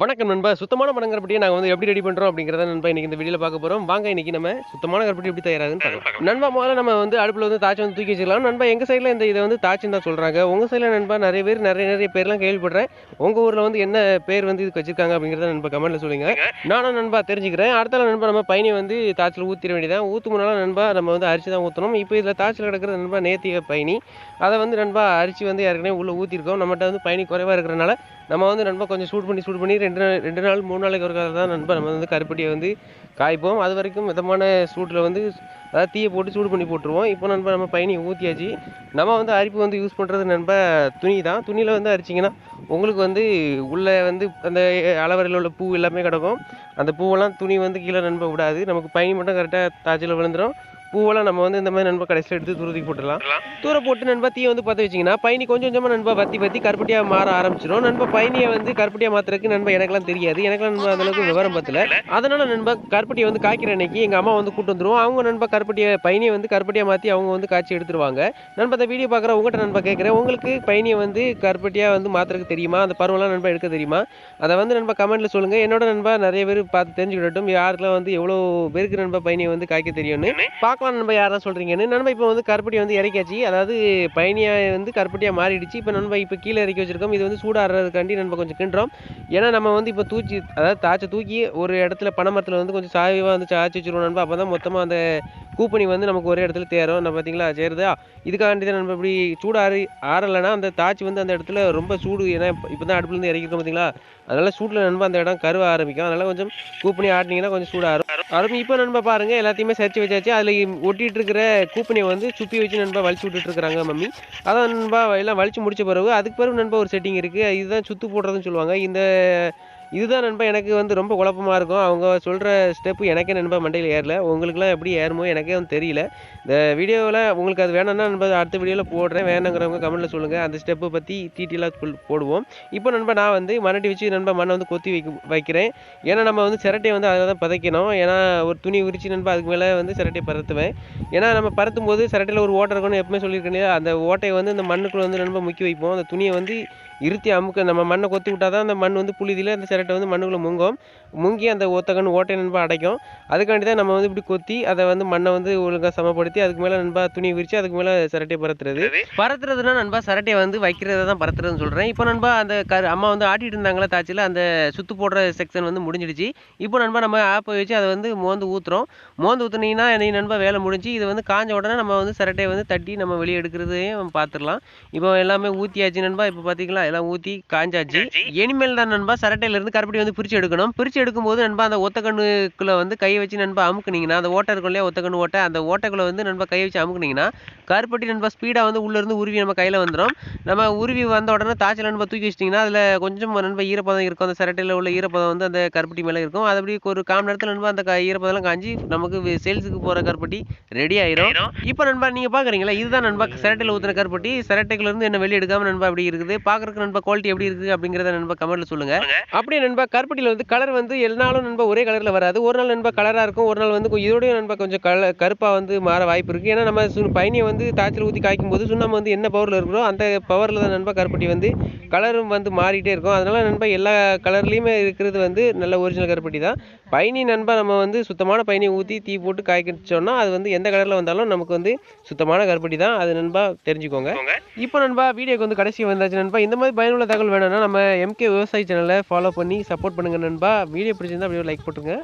வணக்கம் நண்பா. சுத்தமான மரங்கரப்பட்டியை நாங்கள் வந்து எப்படி ரெடி பண்ணுறோம் அப்படிங்கிறத நண்பா இன்னைக்கு இந்த வீடியோவில் பார்க்க போகிறோம் வாங்க இன்னைக்கு நம்ம சுத்தமான கருப்பட்டி எப்படி தயாராகுதுன்னு பார்க்கலாம். நண்பா முதல்ல நம்ம வந்து அடுப்பில் வந்து தாச்சி வந்து தூக்கி வச்சிடலாம். நண்பா எங்கள் சைடில் இந்த இதை வந்து தாச்சின்னு தான் சொல்கிறாங்க உங்கள் சைடில் நண்பா நிறைய பேர் நிறைய நிறைய பேர்லாம் கேள்விப்படுறேன். உங்கள் ஊரில் வந்து என்ன பேர் வந்து இதுக்கு வச்சிருக்காங்க அப்படிங்கிறத நண்பா கமெண்ட்டில் சொல்லுங்க. நானும் நண்பா தெரிஞ்சுக்கிறேன். அடுத்தால நண்பா நம்ம பையனை வந்து தாச்சில் ஊற்றிட வேண்டியதான் ஊற்று முன்னால நண்பா நம்ம வந்து அரிசி தான் ஊற்றணும் இப்போ இதில் தாச்சில் கிடக்கிற நண்பா நேத்திக பயணி அதை வந்து நண்பா அரிசி வந்து ஏற்கனவே உள்ளே ஊற்றிருக்கோம் நம்மகிட்ட வந்து பயணி குறைவாக இருக்கிறனால நம்ம வந்து நண்பா கொஞ்சம் சூட் பண்ணி சூட் பண்ணி ரெண்டு நாள் ரெண்டு நாள் மூணு நாளைக்கு ஒரு தான் நண்பா நம்ம வந்து கருப்பட்டியை வந்து காய்ப்போம். அது வரைக்கும் மிதமான சூட்டில் வந்து அதாவது தீயை போட்டு சூடு பண்ணி போட்டுருவோம். இப்போ நண்பா நம்ம பயணி ஊற்றியாச்சு நம்ம வந்து அரிப்பு வந்து யூஸ் பண்ணுறது நண்பா துணி தான். துணியில் வந்து அரிச்சிங்கன்னா உங்களுக்கு வந்து உள்ளே வந்து அந்த அளவரையில் உள்ள பூ எல்லாமே கிடக்கும். அந்த பூவெல்லாம் துணி வந்து கீழே நண்பா விடாது. நமக்கு பயணி மட்டும் கரெக்டாக தாச்சில் விழுந்துடும் பூவெல்லாம் நம்ம வந்து இந்த மாதிரி நண்பா கடைசியில் எடுத்து தூரத்துக்கு போட்டுடலாம். தூர போட்டு நண்பா தீயை வந்து பற்ற வச்சிங்கன்னா பயணி கொஞ்சம் கொஞ்சமாக நண்பா பற்றி பற்றி கருப்பட்டியாக மாற ஆரம்பிச்சிடும் நண்பா பயணியை வந்து கருப்பட்டியாக மாற்றுறதுக்கு நண்பா எனக்கெல்லாம் தெரியாது. எனக்கெல்லாம் நண்பா அந்தளவுக்கு விவரம் பத்தல. அதனால நண்பா கருப்பட்டியை வந்து காய்க்கிற அன்னைக்கு எங்கள் அம்மா வந்து கூட்டு வந்துடும் அவங்க நண்பா கருப்பட்டியை பயணியை வந்து கருப்பட்டியாக மாற்றி அவங்க வந்து காய்ச்சி எடுத்துருவாங்க. நண்பா இந்த வீடியோ பார்க்குற உங்கள்கிட்ட நண்பா கேட்குறேன் உங்களுக்கு பயணியை வந்து கருப்பட்டியாக வந்து மாற்றுறதுக்கு தெரியுமா? அந்த பருவம்லாம் நண்பா எடுக்க தெரியுமா? அதை வந்து நண்பா கமெண்ட்டில் சொல்லுங்கள் என்னோட நண்பா நிறைய பேர் பார்த்து தெரிஞ்சுக்கிட்டட்டும் யாருக்கெல்லாம் வந்து எவ்வளோ பேருக்கு நண்பா பயணியை வந்து காய்க்க தெரியும்னு. பார்க்க பார்க்கலாம் நண்பா யாரெல்லாம் சொல்கிறீங்கன்னு நண்பா இப்போ வந்து கருப்பட்டி வந்து இறக்கியாச்சு. அதாவது பயணியாக வந்து கருப்பட்டியாக மாறிடுச்சு. இப்போ நண்பா இப்போ கீழே இறக்கி வச்சிருக்கோம். இது வந்து சூடாடுறதுக்காண்டி நண்பா கொஞ்சம் கிண்டுறோம். ஏன்னா நம்ம வந்து இப்போ தூச்சி அதாவது தாச்சை தூக்கி ஒரு இடத்துல பனைமரத்தில் வந்து கொஞ்சம் சாய்வாக வந்து சாய்ச்சி வச்சுருவோம் நண்பா அப்போ தான் மொத்தமாக அந்த கூப்பணி வந்து நமக்கு ஒரே இடத்துல தேரும். நம்ம பார்த்தீங்களா சேருதா? இதுக்காண்டி தான் நம்ம இப்படி சூடு ஆறி ஆறலைன்னா அந்த தாச்சி வந்து அந்த இடத்துல ரொம்ப சூடு. ஏன்னா இப்போ தான் அடுப்புலேருந்து இறக்கிருக்கோம் பார்த்தீங்களா அதனால் சூட்டில் நண்பா அந்த இடம் கருவ ஆரம்பிக்கும். அதனால் கொஞ்சம் கூப்பணி ஆட்டினீங்கன்னா கொஞ்சம் சூடாகும். அதுவும் இப்போ நண்பா பாருங்க எல்லாத்தையுமே சரிச்சு வச்சாச்சு. அதில் ஒட்டிகிட்டு இருக்கிற கூப்பனை வந்து சுப்பி வச்சு நண்பா வலிச்சு விட்டுட்டு இருக்காங்க மம்மி. அதான் நண்பா எல்லாம் வலிச்சு முடிச்ச பிறகு அதுக்கு பிறகு நண்பா ஒரு செட்டிங் இருக்குது இதுதான் சுத்து போடுறதுன்னு சொல்லுவாங்க. இந்த இதுதான் நண்பா எனக்கு வந்து ரொம்ப குழப்பமா இருக்கும். அவங்க சொல்கிற ஸ்டெப்பு எனக்கே நண்பா மண்டையில் ஏறல. உங்களுக்குலாம் எப்படி ஏறுமோ எனக்கே வந்து தெரியல. இந்த வீடியோவில் உங்களுக்கு அது வேணும்னா நண்பா அடுத்த வீடியோவில் போடுறேன். வேணுங்கிறவங்க கமெண்ட்டில் சொல்லுங்கள் அந்த ஸ்டெப்பை பற்றி டீட்டெயிலாக போடுவோம். இப்போ நண்பா நான் வந்து மண்ணட்டி வச்சு நண்பா மண்ணை வந்து கொத்தி வைக்க வைக்கிறேன். ஏன்னா நம்ம வந்து சிரட்டையை வந்து அதில் தான் பதைக்கணும். ஏன்னா ஒரு துணி உரிச்சு நண்பா அதுக்கு மேலே வந்து சிரட்டையை பறத்துவேன் ஏன்னா நம்ம பறத்தும் போது சிரட்டையில் ஒரு ஓட்டை இருக்கணும்னு எப்பவுமே சொல்லியிருக்கேன் அந்த ஓட்டையை வந்து இந்த மண்ணுக்குள்ளே வந்து நண்பா முக்கி வைப்போம். அந்த துணியை வந்து இருத்தி அமுக்க நம்ம மண்ணை கொத்தி விட்டாதான் அந்த மண் வந்து புழுதியில் அந்த சிரட்டை வந்து மண்ணுக்குள்ளே முங்கும். முங்கி அந்த ஒத்தக்கண்ணு ஓட்டை நண்பா அடைக்கும். அதுக்காண்டி தான் நம்ம வந்து இப்படி கொத்தி அதை வந்து மண்ணை வந்து ஒழுங்காக சமப்படுத்தி அதுக்கு மேலே நண்பா துணி விரித்து அதுக்கு மேலே சிரட்டையை பறத்துறது பறத்துறதுனா நண்பா சிரட்டையை வந்து வைக்கிறத தான் பறத்துறதுன்னு சொல்கிறேன் இப்போ நண்பா அந்த கரு அம்மா வந்து ஆட்டிட்டு இருந்தாங்களா தாச்சியில் அந்த சுத்து போடுற செக்ஷன் வந்து முடிஞ்சிடுச்சு. இப்போ நண்பா நம்ம ஆப்பை வச்சு அதை வந்து மோந்து ஊற்றுறோம் மோந்து ஊற்றுனீங்கன்னா நீ நண்பா வேலை முடிஞ்சு இது வந்து காஞ்ச உடனே நம்ம வந்து சிரட்டையை வந்து தட்டி நம்ம வெளியே எடுக்கிறதையும் பார்த்துடலாம் இப்போ எல்லாமே ஊற்றியாச்சு நண்பா. இப்போ பார்த்தீங்களா எல்லாம் ஊற்றி காஞ்சாச்சு. இனிமேல் தான் நண்பா சரட்டையில இருந்து கருப்பட்டி வந்து பிரித்து எடுக்கணும். பிரித்து எடுக்கும்போது நண்பா அந்த ஒத்தக்கண்ணுக்குள்ள வந்து கை வச்சு நண்பா அமுக்குனீங்கன்னா அந்த ஓட்டை இருக்கும் இல்லையா ஒத்தக்கண்ணு ஓட்டை அந்த ஓட்டைக்குள்ள வந்து நண்பா கை வச்சு அமுக்குனீங்கன்னா கருப்பட்டி நண்பா ஸ்பீடாக வந்து உள்ள இருந்து உருவி நம்ம கையில் வந்துடும் நம்ம உருவி வந்த உடனே தாய்ச்சல் நண்பா தூக்கி வச்சிட்டிங்கன்னா அதில் கொஞ்சம் நண்பா ஈரப்பதம் இருக்கும். அந்த சரட்டையில் உள்ள ஈரப்பதம் வந்து அந்த கருப்பட்டி மேலே இருக்கும். அது அப்படி ஒரு காம நேரத்தில் நண்பா அந்த ஈரப்பதெல்லாம் ஈரப்பதம்லாம் காஞ்சி நமக்கு சேல்ஸுக்கு போகிற கருப்பட்டி ரெடி ஆயிரும். இப்போ நண்பா நீங்கள் பார்க்குறீங்களா இதுதான் நண்பா சரட்டையில் ஊற்றின கருப்பட்டி. சிரட்டைக்குள்ள இருந்து என்ன வெளியே எடுக்காம நண்பா அப்படி இருக்குது பார்க்குறதுக்கு நண்பா குவாலிட்டி எப்படி இருக்குது அப்படிங்கிறத நண்பா கமெண்ட்ல சொல்லுங்க. அப்படியே நண்பா கருப்பட்டியில் வந்து கலர் வந்து எல்லா நாளும் நண்பா ஒரே கலரில் வராது. ஒரு நாள் நண்பா கலராக இருக்கும். ஒரு நாள் வந்து இதோடய நண்பா கொஞ்சம் கல கருப்பாக வந்து மாற வாய்ப்பு இருக்குது ஏன்னா நம்ம சு பயணியை வந்து தாய்ச்சல் ஊற்றி காய்க்கும் போது சுண்ணாம்பு வந்து என்ன பவரில் இருக்கிறோ அந்த பவரில் தான் நண்பா கருப்பட்டி வந்து கலரும் வந்து மாறிட்டே இருக்கும். அதனால் நண்பா எல்லா கலர்லேயுமே இருக்கிறது வந்து நல்ல ஒரிஜினல் கருப்பட்டி தான். பயணி நண்பா நம்ம வந்து சுத்தமான பயணியை ஊற்றி தீ போட்டு காய்க்கிச்சோம்னா அது வந்து எந்த கலரில் வந்தாலும் நமக்கு வந்து சுத்தமான கருப்பட்டி தான். அது நண்பா தெரிஞ்சுக்கோங்க. இப்போ நண்பா வீடியோக்கு வந்து கடைசி வந்தாச்சு நண்பா. இந்த மாதிரி பயனுள்ள தகவல் வேணும்னா நம்ம எம்கே விவசாய சேனலை ஃபாலோ பண்ணி சப்போர்ட் பண்ணுங்கள் நண்பா. வீடியோ பிடிச்சிருந்தா அப்படியே லைக் போட்டுருங்க.